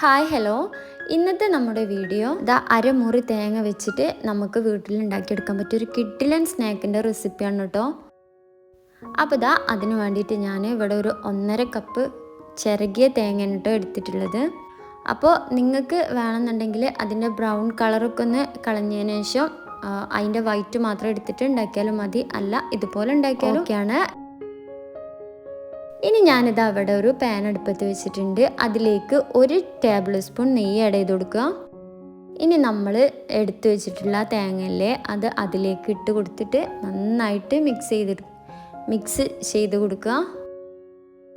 Hi hello. ഇന്നത്തെ നമ്മുടെ video ദാ അരമുറി തേങ്ങ വെച്ചിട്ട് നമുക്ക് വീട്ടിൽ ഉണ്ടാക്കിയെടുക്കാൻ പറ്റിയ ഒരു കിഡിലൻ സ്നാക്കിന്റെ റെസിപ്പിയാണ് കേട്ടോ അപ്പോൾ ദാ അതിന് വേണ്ടിയിട്ട് ഞാൻ ഇവിടെ ഒരു ഒന്നര കപ്പ് ചിരകിയ തേങ്ങ കേട്ടോ എടുത്തിട്ടുള്ളത്. അപ്പോൾ നിങ്ങൾക്ക് വേണമെന്നുണ്ടെങ്കിൽ അതിന്റെ ബ്രൗൺ കളറൊക്കെ ഒന്ന് കളഞ്ഞതിന് ശേഷം അതിന്റെ വൈറ്റ് മാത്രം എടുത്തിട്ട് ഉണ്ടാക്കിയാലും മതി. അല്ല ഇതുപോലെ ഉണ്ടാക്കിയാലും ഒക്കെയാണ് ഇനി ഞാനിത് അവിടെ ഒരു പാൻ അടുപ്പത്ത് വെച്ചിട്ടുണ്ട്. അതിലേക്ക് ഒരു ടേബിൾ സ്പൂൺ നെയ്യ് ആഡ് ചെയ്ത് കൊടുക്കുക. ഇനി നമ്മൾ എടുത്തു വെച്ചിട്ടുള്ള തേങ്ങയിലെ അത് അതിലേക്ക് ഇട്ട് കൊടുത്തിട്ട് നന്നായിട്ട് മിക്സ് ചെയ്ത് മിക്സ് ചെയ്ത് കൊടുക്കുക.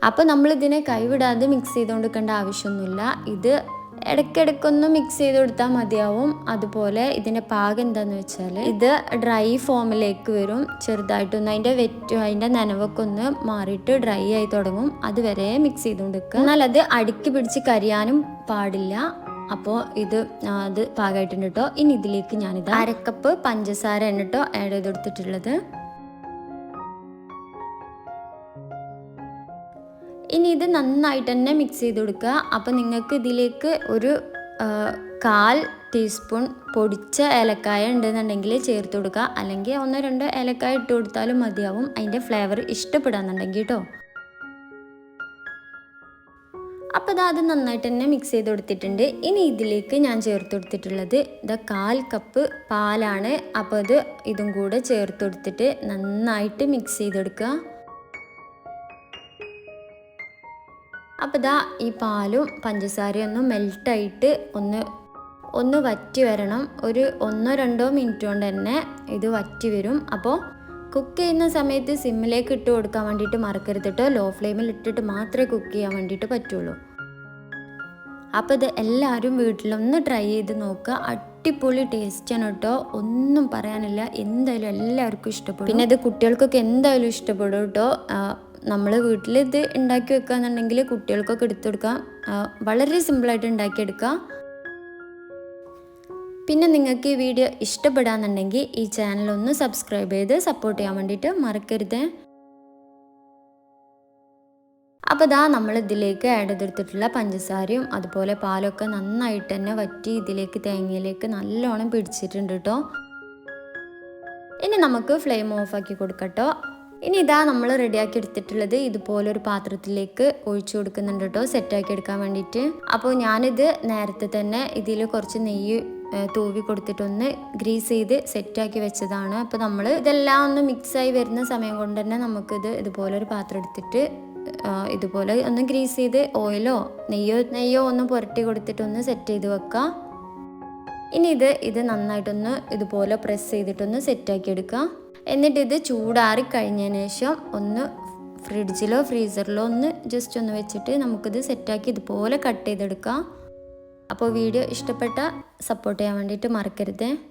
അപ്പോൾ നമ്മളിതിനെ കൈവിടാതെ മിക്സ് ചെയ്ത് കൊടുക്കേണ്ട ആവശ്യമൊന്നുമില്ല. ഇത് ഇടയ്ക്കിടയ്ക്കൊന്ന് മിക്സ് ചെയ്ത് കൊടുത്താൽ മതിയാവും. അതുപോലെ ഇതിന്റെ പാകം എന്താണെന്ന് വെച്ചാൽ ഇത് ഡ്രൈ ഫോമിലേക്ക് വരും. ചെറുതായിട്ടൊന്ന് അതിന്റെ വെറ്റ് അതിന്റെ നനവൊക്കെ ഒന്ന് മാറിയിട്ട് ഡ്രൈ ആയി തുടങ്ങും. അതുവരെ മിക്സ് ചെയ്ത് കൊടുക്കുക എന്നാൽ അത് അടുക്കി പിടിച്ച് കരിയാനും പാടില്ല. അപ്പോൾ ഇത് അത് പാകമായിട്ടുണ്ട് കേട്ടോ ഇനി ഇതിലേക്ക് ഞാനിത് അരക്കപ്പ് പഞ്ചസാര ആണ് കേട്ടോ ആഡ് ചെയ്ത് കൊടുത്തിട്ടുള്ളത്. ഇനി ഇത് നന്നായിട്ട് തന്നെ മിക്സ് ചെയ്ത് കൊടുക്കുക. അപ്പോൾ നിങ്ങൾക്ക് ഇതിലേക്ക് ഒരു കാൽ ടീസ്പൂൺ പൊടിച്ച ഏലക്കായ ഉണ്ടെന്നുണ്ടെങ്കിൽ ചേർത്ത് കൊടുക്കുക. അല്ലെങ്കിൽ ഒന്നോ രണ്ടോ ഏലക്കായ ഇട്ട് കൊടുത്താലും മതിയാവും. അതിന്റെ ഫ്ലേവർ ഇഷ്ടപ്പെടാന്നുണ്ടെങ്കിൽ കേട്ടോ. അപ്പോൾ ഇതാ അത് നന്നായിട്ട് തന്നെ മിക്സ് ചെയ്ത് കൊടുത്തിട്ടുണ്ട്. ഇനി ഇതിലേക്ക് ഞാൻ ചേർത്ത് കൊടുത്തിട്ടുള്ളത് ഇതാ കാൽ കപ്പ് പാലാണ്. അപ്പോൾ അത് ഇതും കൂടെ ചേർത്ത് കൊടുത്തിട്ട് നന്നായിട്ട് മിക്സ് ചെയ്തെടുക്കുക അപ്പോൾ ഇതാ ഈ പാലും പഞ്ചസാരയും ഒന്ന് മെൽട്ടായിട്ട് ഒന്ന് ഒന്ന് വറ്റി വരണം. ഒരു ഒന്നോ രണ്ടോ മിനിറ്റ് കൊണ്ട് തന്നെ ഇത് വറ്റി വരും. അപ്പോൾ കുക്ക് ചെയ്യുന്ന സമയത്ത് സിമ്മിലേക്ക് ഇട്ട് കൊടുക്കാൻ വേണ്ടിയിട്ട് മറക്കരുത് കേട്ടോ ലോ ഫ്ലെയിമിൽ ഇട്ടിട്ട് മാത്രമേ കുക്ക് ചെയ്യാൻ വേണ്ടിയിട്ട് പറ്റുള്ളൂ. അപ്പോൾ ഇത് എല്ലാവരും വീട്ടിലൊന്ന് ട്രൈ ചെയ്ത് നോക്കുക. അടിപൊളി ടേസ്റ്റാണ് കേട്ടോ ഒന്നും പറയാനില്ല. എന്തായാലും എല്ലാവർക്കും ഇഷ്ടപ്പെടും. പിന്നെ ഇത് കുട്ടികൾക്കൊക്കെ എന്തായാലും ഇഷ്ടപ്പെടും കേട്ടോ നമ്മൾ വീട്ടിൽ ഇത് ഉണ്ടാക്കി വെക്കുകയെന്നുണ്ടെങ്കിൽ കുട്ടികൾക്കൊക്കെ എടുത്തു കൊടുക്കാം. ആ, വളരെ സിമ്പിളായിട്ട് ഉണ്ടാക്കിയെടുക്കാം പിന്നെ നിങ്ങൾക്ക് ഈ വീഡിയോ ഇഷ്ടപ്പെടാന്നുണ്ടെങ്കിൽ ഈ ചാനൽ ഒന്ന് സബ്സ്ക്രൈബ് ചെയ്ത് സപ്പോർട്ട് ചെയ്യാൻ വേണ്ടിയിട്ട് മറക്കരുത്. അപ്പോൾ ഇതാ നമ്മൾ ഇതിലേക്ക് ആഡ് ചെയ്തെടുത്തിട്ടുള്ള പഞ്ചസാരയും അതുപോലെ പാലൊക്കെ നന്നായിട്ട് തന്നെ വറ്റി ഇതിലേക്ക് തേങ്ങയിലേക്ക് നല്ലോണം പിടിച്ചിട്ടുണ്ട് കേട്ടോ ഇനി നമുക്ക് ഫ്ലെയിം ഓഫ് ആക്കി കൊടുക്കട്ടോ ഇനി ഇതാ നമ്മൾ റെഡിയാക്കി എടുത്തിട്ടുള്ളത് ഇതുപോലൊരു പാത്രത്തിലേക്ക് ഒഴിച്ചു കൊടുക്കുന്നുണ്ട് കേട്ടോ സെറ്റാക്കി എടുക്കാൻ വേണ്ടിയിട്ട്. അപ്പോൾ ഞാനിത് നേരത്തെ തന്നെ ഇതിൽ കുറച്ച് നെയ്യ് തൂവി കൊടുത്തിട്ടൊന്ന് ഗ്രീസ് ചെയ്ത് സെറ്റാക്കി വെച്ചതാണ്. അപ്പോൾ നമ്മൾ ഇതെല്ലാം ഒന്ന് മിക്സായി വരുന്ന സമയം കൊണ്ട് തന്നെ നമുക്കിത് ഇതുപോലൊരു പാത്രം എടുത്തിട്ട് ഇതുപോലെ ഒന്ന് ഗ്രീസ് ചെയ്ത് ഓയിലോ നെയ്യോ നെയ്യോ ഒന്ന് പുരട്ടി കൊടുത്തിട്ടൊന്ന് സെറ്റ് ചെയ്ത് വെക്കാം. ഇനി ഇത് ഇത് നന്നായിട്ടൊന്ന് ഇതുപോലെ പ്രസ് ചെയ്തിട്ടൊന്ന് സെറ്റാക്കി എടുക്കുക എന്നിട്ട് ഇത് ചൂടാറി കഴിഞ്ഞതിന് ശേഷം ഒന്ന് ഫ്രിഡ്ജിലോ ഫ്രീസറിലോ ഒന്ന് ജസ്റ്റ് ഒന്ന് വെച്ചിട്ട് നമുക്കിത് സെറ്റാക്കി ഇതുപോലെ കട്ട് ചെയ്തെടുക്കാം. അപ്പോൾ വീഡിയോ ഇഷ്ടപ്പെട്ട സപ്പോർട്ട് ചെയ്യാൻ വേണ്ടിയിട്ട് മറക്കരുത്.